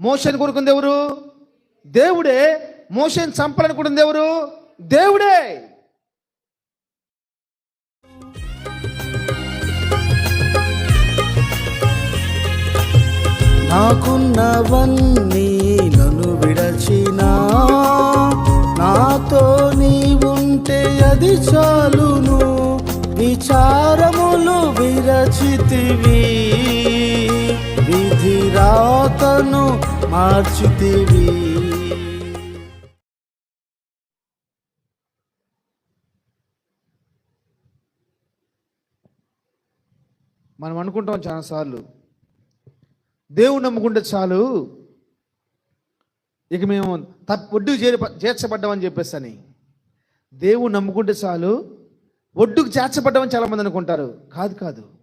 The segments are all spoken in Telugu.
మోషన్ కోరుకుంది ఎవరు? దేవుడే. మోషని చంపాలనుకుంటుంది ఎవరు? దేవుడే. నాకున్నవన్నీ నన్ను విడచినా నాతో నీవుంటే అది చాలును. విచారములు విరచితివి. రాతను మార్చుతీవి. మనం అనుకుంటాం చాలాసార్లు దేవుడు నమ్ముకుంటే చాలు ఇక మేము ఒడ్డుకు చేరి చేర్చబడ్డామని చెప్పేసి అని దేవుడు నమ్ముకుంటే చాలు ఒడ్డుకు చేర్చబడ్డామని చాలామంది అనుకుంటారు. కాదు కాదు.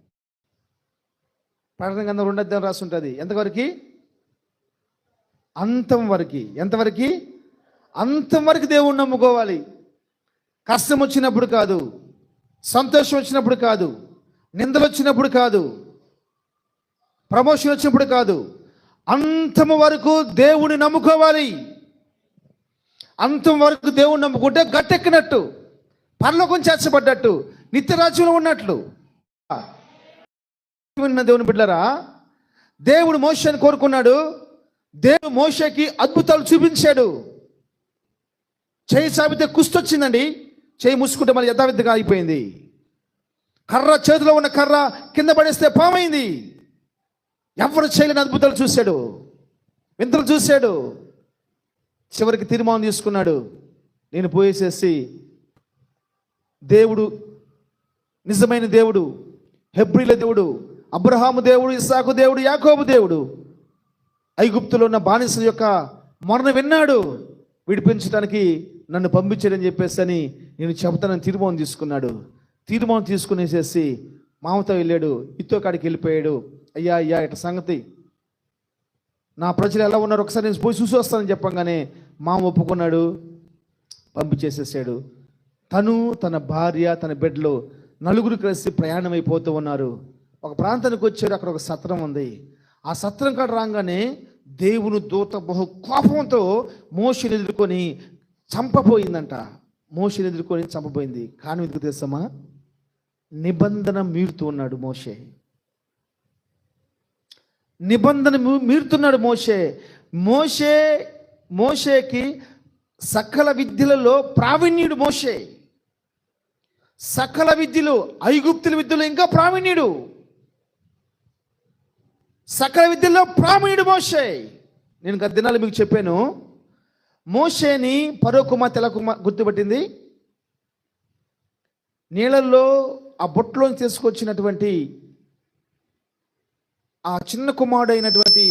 ప్రకటన గంధం రెండు అధ్యాయం రాసి ఉంటుంది ఎంతవరకు? అంతం వరకు. ఎంతవరకు? అంతం వరకు దేవుణ్ణి నమ్ముకోవాలి. కష్టం వచ్చినప్పుడు కాదు సంతోషం వచ్చినప్పుడు కాదు నిందలు వచ్చినప్పుడు కాదు ప్రమోషన్ వచ్చినప్పుడు కాదు అంతం వరకు దేవుని నమ్ముకోవాలి. అంతం వరకు దేవుని నమ్ముకుంటే గట్టెక్కినట్టు పరలోకం చేర్చబడ్డట్టు నిత్యరాజ్యంలో ఉన్నట్లు. విన్న దేవుని బిడ్డరా దేవుడు మోషని కోరుకున్నాడు. దేవుడు మోషకి అద్భుతాలు చూపించాడు. చేయి సాబితే కుస్తొచ్చిందండి. చేయి మూసుకుంటే మళ్ళీ యథావిధిగా అయిపోయింది కర్ర చేతిలో ఉన్న కర్ర కింద పడేస్తే పామైంది. ఎవరు చేయలేని అద్భుతాలు చూశాడు. వింతలు చూశాడు. చివరికి తీర్మానం తీసుకున్నాడు. నేను పోయేసేసి దేవుడు నిజమైన దేవుడు హెబ్రిల దేవుడు అబ్రహాము దేవుడు ఇస్సాకు దేవుడు యాకోబు దేవుడు. ఐగుప్తులో ఉన్న బానిసల యొక్క మరణ విన్నాడు. విడిపించడానికి నన్ను పంపించాడని చెప్పేసి అని నేను చెబుతానని తీర్మానం తీసుకున్నాడు. తీర్మానం తీసుకునేసేసి మామతో వెళ్ళాడు. ఇత్తో కాడికి వెళ్ళిపోయాడు. అయ్యా అయ్యా ఇట సంగతి. నా ప్రజలు ఎలా ఉన్నారు? ఒకసారి నేను పోయి చూసి వస్తానని చెప్పంగానే మామ ఒప్పుకున్నాడు. పంపించేసేసాడు. తను తన భార్య తన బిడ్డలు నలుగురు కలిసి ప్రయాణం అయిపోతూ ఉన్నారు. ఒక ప్రాంతానికి వచ్చారు అక్కడ ఒక సత్రం ఉంది. ఆ సత్రం కాడ రాగానే దేవుని దూత బహు కోపంతో మోషని ఎదుర్కొని చంపబోయిందంట. మోషని ఎదుర్కొని చంపబోయింది. కానీ ఎందుకు తెలుసమ్మా? నిబంధన మీరుతూ ఉన్నాడు మోషే. నిబంధన మీరుతున్నాడు మోషే. మోషే మోషేకి సకల విద్యలలో ప్రావీణ్యుడు మోషే. సకల విద్యలు ఐగుప్తుల విద్యలో ఇంకా ప్రావీణ్యుడు. సకల విద్యల్లో ప్రామీణుడు మోషే. నేను గత దినాలు మీకు చెప్పాను. మోషేని పరో కుమార్ తెల కుమార్ గుర్తుపట్టింది. నీళ్ళల్లో ఆ బొట్టులోని తీసుకొచ్చినటువంటి ఆ చిన్న కుమారుడు అయినటువంటి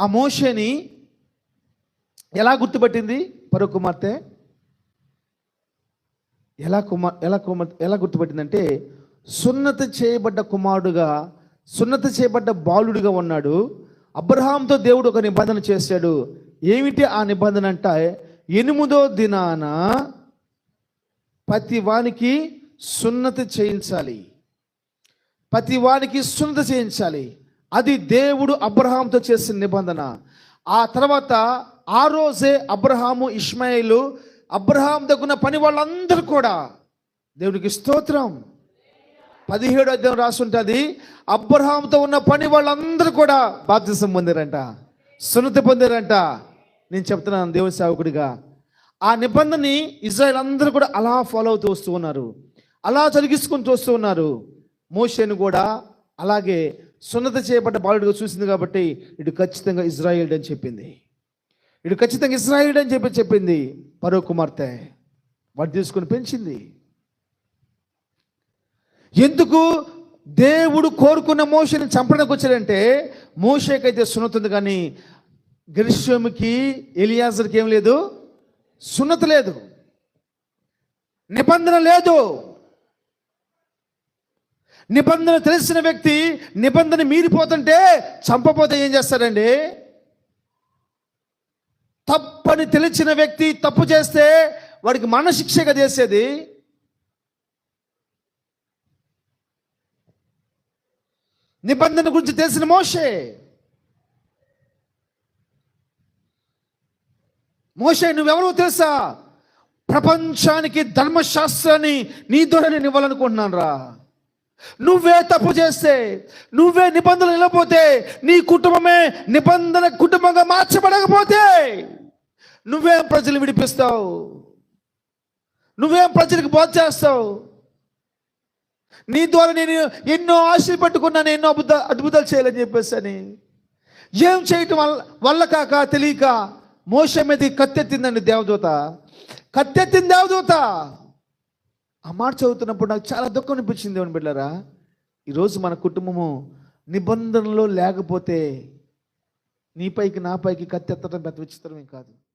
ఆ మోషేని ఎలా గుర్తుపట్టింది? పరో కుమార్తె ఎలా కుమార్ ఎలా కుమార్ ఎలా గుర్తుపట్టిందంటే సున్నత చేయబడ్డ కుమారుడుగా సున్నత చేయబడ్డ బాలుడిగా ఉన్నాడు. అబ్రహాంతో దేవుడు ఒక నిబంధన చేశాడు. ఏమిటి ఆ నిబంధన అంటే ఎనిమిదో దినాన ప్రతి వానికి సున్నతి చేయించాలి. ప్రతి వానికి సున్నత చేయించాలి. అది దేవుడు అబ్రహాంతో చేసిన నిబంధన. ఆ తర్వాత ఆ రోజే అబ్రహాము ఇష్మాయిలు అబ్రహాం దగ్గర పని వాళ్ళందరూ కూడా దేవుడికి స్తోత్రం. పదిహేడు అధ్యాయం రాసుంటుంది అబ్రహాంతో ఉన్న పని వాళ్ళందరూ కూడా బాప్తిసం పొందారంట సున్నతి పొందారంట. నేను చెప్తున్నాను దేవుని సేవకుడిగా. ఆ నిబంధనని ఇజ్రాయల్ అందరూ కూడా అలా ఫాలో అవుతూ వస్తూ ఉన్నారు. అలా జరిగిసుకుంటూ వస్తూ ఉన్నారు. మోషేను కూడా అలాగే సున్నత చేయబడ్డ బాలుడిగా చూసింది కాబట్టి ఇటు ఖచ్చితంగా ఇజ్రాయిల్ అని చెప్పింది. ఇటు ఖచ్చితంగా ఇజ్రాయిల్ అని చెప్పి చెప్పింది. పరో కుమార్తె వాడు తీసుకుని పెంచింది. ఎందుకు దేవుడు కోరుకున్న మోషని చంపడానికి వచ్చాడంటే మోషకైతే సున్నతుంది కానీ గరిశ్వమికి ఎలియాజర్కి ఏం లేదు? సున్నత లేదు. నిబంధన లేదు. నిబంధన తెలిసిన వ్యక్తి నిబంధన మీరిపోతుంటే చంపపోతే ఏం చేస్తారండి తప్పని తెలిసిన వ్యక్తి తప్పు చేస్తే వాడికి మనశిక్షగా చేసేది నిబంధన గురించి తెలిసిన మోషే. మోషే నువ్వెవరో తెలుసా? ప్రపంచానికి ధర్మశాస్త్రాన్ని నీ ద్వారా నేను ఇవ్వాలనుకుంటున్నాను రా. నువ్వే తప్పు చేస్తే నువ్వే నిబంధనలు నిలబోతే నీ కుటుంబమే నిబంధన కుటుంబంగా మార్చబడకపోతే నువ్వేం ప్రజలు విడిపిస్తావు? నువ్వేం ప్రజలకు బోధ చేస్తావు? నీ ద్వారా నేను ఎన్నో ఆశలు పట్టుకున్నాను ఎన్నో అద్భుత అద్భుతాలు చేయాలని చెప్పేసి అని ఏం చేయటం వల్ల వల్ల కాక తెలియక మోస మీద కత్తెత్తిందండి దేవదూత. కత్తెత్తింది దేవదూత. ఆ మాట చదువుతున్నప్పుడు నాకు చాలా దుఃఖం అనిపించింది దేవుని బిడ్డారా ఈరోజు మన కుటుంబము నిబంధనలో లేకపోతే నీపైకి నాపైకి కత్తెత్తడం పెద్ద విచిత్రమే కాదు.